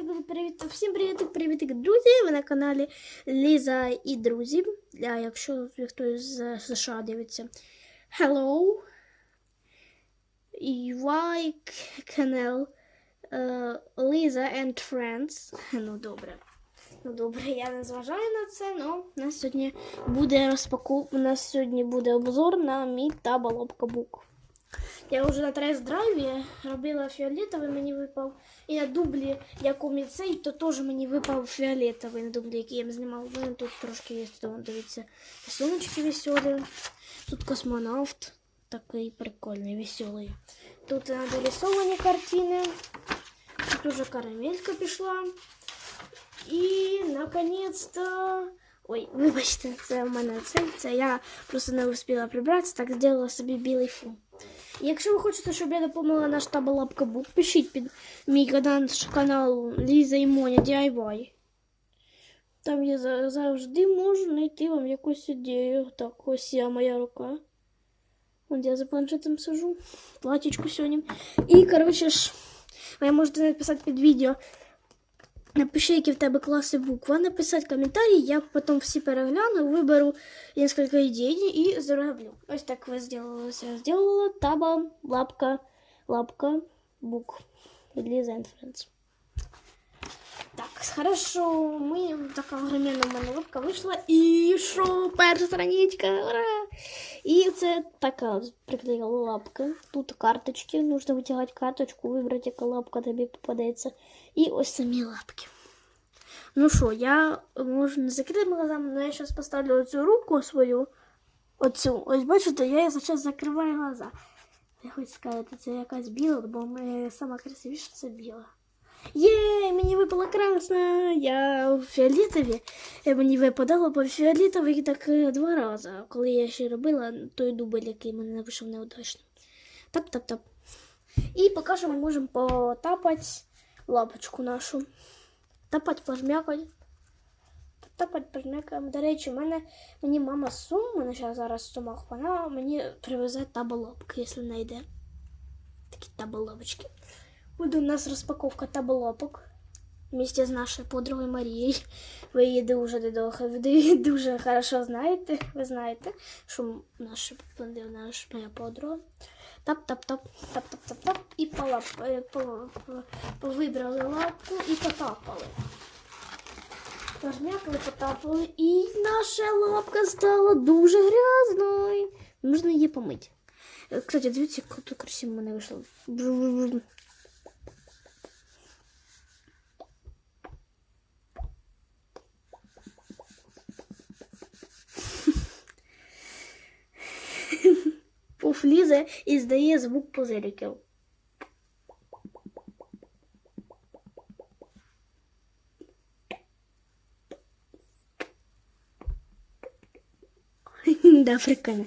привіт, всім привіт, привіт, друзі! Ви на каналі Ліза і друзі. А якщо хтось з США дивиться. Hello. Why канал е, Ліза and Friends. Ну добре. Ну добре, я не зважаю на це, але у нас сьогодні буде розпаковка. У нас сьогодні буде обзор на мій табалопка бук. Я вже на тест-драйві робила фіолетовий, мені випав. І на дублі, якому цей, то теж мені випав фіолетовий на дублі, який я знімав. У мене тут трошки є, то, дивіться, рисуночки веселі. Тут космонавт такий прикольний, веселий. Тут нарисовані картини. Тут уже карамелька пішла. І наконец-то. Ой, вибачте, це в мене це. Це я просто не успіла прибратися, так зробила собі білий фон. Якщо ви хочете, щоб я допомогла наш табалапка бук, пишіть під мій канал, канал Ліза і Моня DIY. Там я за- завжди можу знайти вам якусь ідею. Так, ось я моя рука. От я за планшетом сижу. Платічку сьогодні. І, коротше ж, ви можете написати під відео. Напиши, які в тебе класи буква, написати коментарі, я потім всі перегляну, виберу несколько ідей і зроблю. Ось так ви зробили. Я зробила таба, лапка, лапка, бук. Від Ліза and Friends. Так, хорошо. Ми така огромна в мене лапка вийшла. І що? Перша страничка. Ура! І це така от приклеїла лапка. Тут карточки. Нужно витягати карточку, вибрати, яка лапка тобі попадеться. І ось самі лапки. Ну що, я можу не закрити глазами, але я зараз поставлю оцю руку свою. Оцю. Ось бачите, я зараз закриваю глаза. Я хочу сказати, це якась біла, бо сама красивіша це біла. Є, мені випала красна. Я в фіолетові. Е, Мені випадало по фіолетовій так е, два рази. Коли я ще робила той дубль, який мене не вийшов неудачно. Тап-тап-тап. І поки що ми можемо потапати лапочку нашу. Тапать, пожмякать. Тапать, пожмякаємо. До речі, у мене мені мама Сум, вона зараз зараз Сумах, вона мені привезе таболопки, якщо знайде. Такі таболопочки. Буде у нас розпаковка таболопок. Вместе з нашою подругою Марією. Ви її дуже її дуже хорошо знаєте. Ви знаєте, що наша наша моя подруга. Тап-тап-тап, тап-тап-тап-тап. І полап, по, по, повибрали лапку і потапали. Пожмякали, потапали, і наша лапка стала дуже грязною. Можна її помити. Е, Кстати, дивіться, як красиво мене вийшло. Пуф лізе і здає звук позириків. Да, прикольно.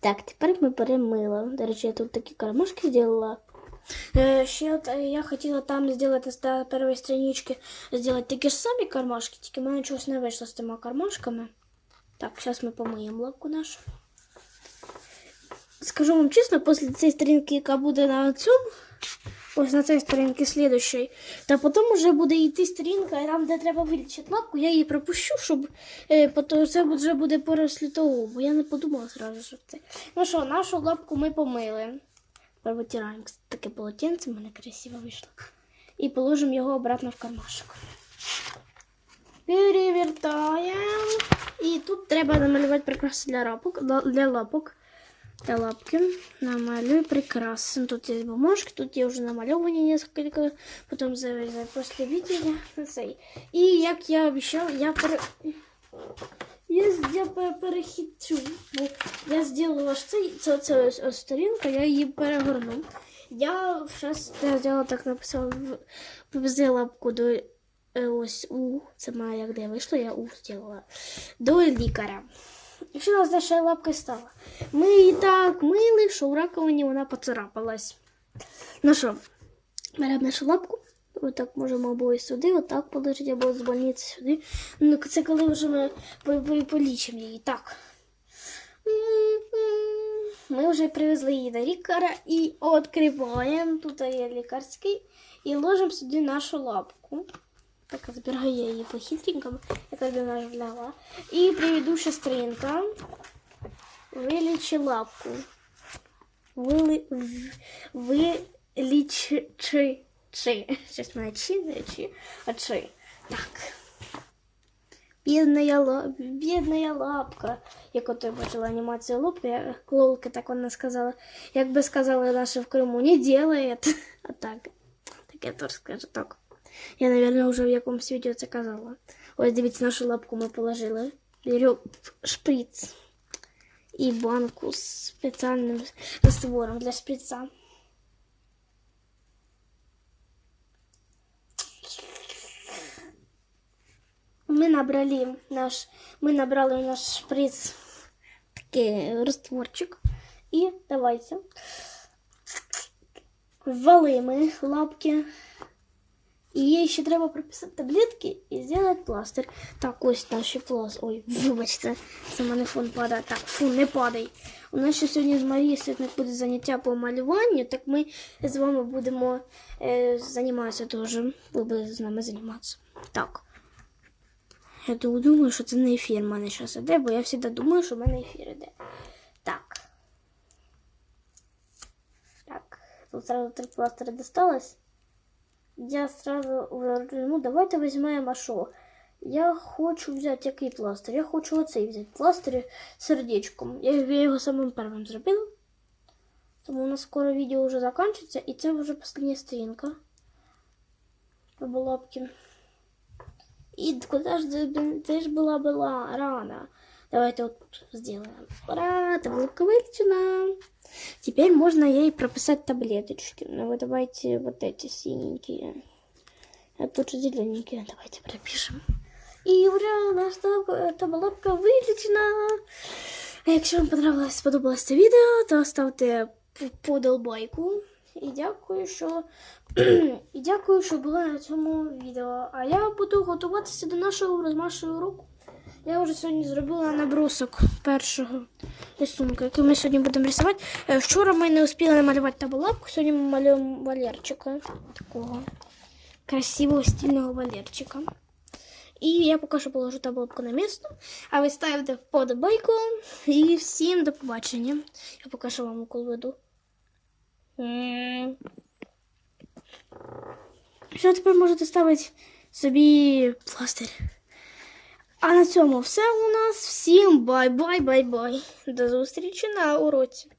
Так, тепер ми перемила. До речі, я тут такі кармашки зробила. Е, ще от, е, я хотіла там зробити з та- першої странички зробити такі ж самі кармашки, тільки в мене чогось не вийшло з тими кармашками. Так, зараз ми помиємо лапку нашу. Скажу вам чесно, після цієї сторінки, яка буде на цьому, ось на цій сторінці слідущій, та потім вже буде йти сторінка, і там, де треба вилічити лапку, я її пропущу, щоб е, потім це вже буде порослі того, бо я не подумала зразу, що це. Ну що, нашу лапку ми помили. Тепер витираємо таке полотенце, в мене красиво вийшло. І положимо його обратно в кармашок. Перевертаємо. І тут треба намалювати прикраси для лапок. Для лапок. Для лапки. Намалюю прикраси. Ну, Тут є бумажки, тут є вже намальовані несколько. Потім завязаю після відео на цей. Як я обіцяла, я пере... Я, я пе- перехитрю. Я зробила ж цей, це, це я її перегорну. Я зараз я зробила так написала, в- лапку до е, ось У, це моя де я вийшла, я У зробила. До лікаря. І що у нас наша лапка стала? Ми її так мили, що в раковині вона поцарапалась. Ну що, беремо нашу лапку. Отак можемо або і сюди, отак положити, або з больниці сюди. Ну, це коли вже ми по- по- полічимо її. Так. Ми вже привезли її до лікаря і відкриваємо. Тут є лікарський. І ложимо сюди нашу лапку. Так, зберігаю я її по-хитренькому, я тобі наживляла. І предыдущая сторінка. Вилічи лапку. Вили... в- Вилічи... Чи. Чи. Щось мене чи, не чи, а чи. Так. Бідна, ла... бідна лапка. Як от я бачила анімацію лапки, я- лолки, так вона сказала. Як би сказали наші в Криму, не делает. А так. Так я теж скажу так. Я, наверное, вже в якомусь відео це казала. Ось дивіться, нашу лапку ми положили. Беру шприц і банку з спеціальним раствором для шприца. Ми набрали наш, ми набрали наш шприц такий растворчик. І давайте ввели ми лапки. І їй ще треба прописати таблетки і зробити пластир. Так, ось наші пластир. Ой, вибачте, це мене фон падає. Так, фу, не падай. У нас ще сьогодні з Марією сьогодні буде заняття по малюванню, так ми з вами будемо е, займатися теж. Ви будете з нами займатися. Так. Я думаю, що це не ефір в мене зараз іде, бо я завжди думаю, що в мене ефір іде. Так. Так, тут сразу три пластыря досталось. Я сразу говорю, ну давайте візьмемо що. Я хочу взяти який пластир? Я хочу оцей взяти пластир з сердечком. Я, я його самим першим зробила. Тому у нас скоро відео вже закінчиться, і це вже остання сторінка. По лапки. И куда же ты, ты ж была была рано? Давайте вот тут сделаем. Ура, таблетка вылечена. Теперь можно ей прописать таблеточки. Ну вы давайте вот эти синенькие. А тут же зелененькие. Давайте пропишем. І ура, наша таблетка вилічена. А якщо вам понравилось, сподобалось це відео, то ставте п- подобайку. І дякую, що і дякую, що були на цьому відео. А я буду готуватися до нашого розмашого уроку. Я вже сьогодні зробила набросок першого рисунку, який ми сьогодні будемо рисувати. Е, Вчора ми не успіли намалювати табулапку, сьогодні ми малюємо Валерчика. Такого красивого стильного Валерчика. І я поки що положу таблетку на місце, а ви ставите вподобайку. І всім до побачення. Я поки що вам укол веду. Що тепер можете ставити собі пластир? А на цьому все у нас. Всім бай-бай-бай-бай. До зустрічі на уроці.